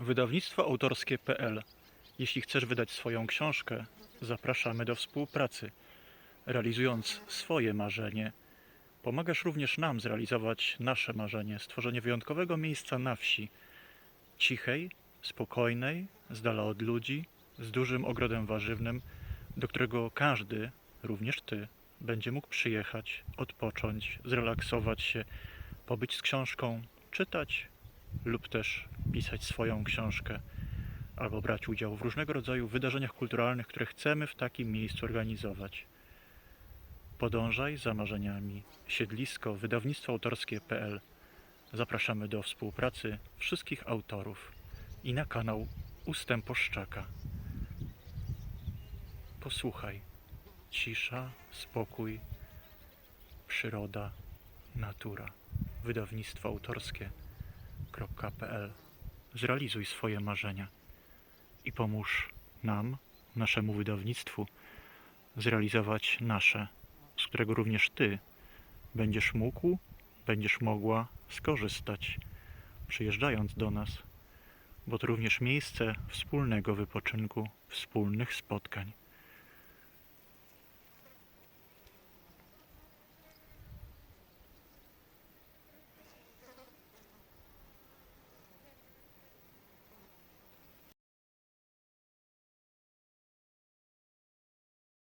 Wydawnictwo autorskie.pl Jeśli chcesz wydać swoją książkę, zapraszamy do współpracy. Realizując swoje marzenie, pomagasz również nam zrealizować nasze marzenie stworzenie wyjątkowego miejsca na wsi. Cichej, spokojnej, z dala od ludzi, z dużym ogrodem warzywnym, do którego każdy, również ty, będzie mógł przyjechać, odpocząć, zrelaksować się, pobyć z książką, czytać lub też pisać swoją książkę albo brać udział w różnego rodzaju wydarzeniach kulturalnych, które chcemy w takim miejscu organizować. Podążaj za marzeniami. Siedlisko wydawnictwo autorskie.pl. Zapraszamy do współpracy wszystkich autorów i na kanał Ustęposzczaka. Posłuchaj. Cisza, spokój, przyroda, natura. Wydawnictwo Zrealizuj swoje marzenia i pomóż nam, naszemu wydawnictwu, zrealizować nasze, z którego również Ty będziesz mógł, będziesz mogła skorzystać, przyjeżdżając do nas, bo to również miejsce wspólnego wypoczynku, wspólnych spotkań.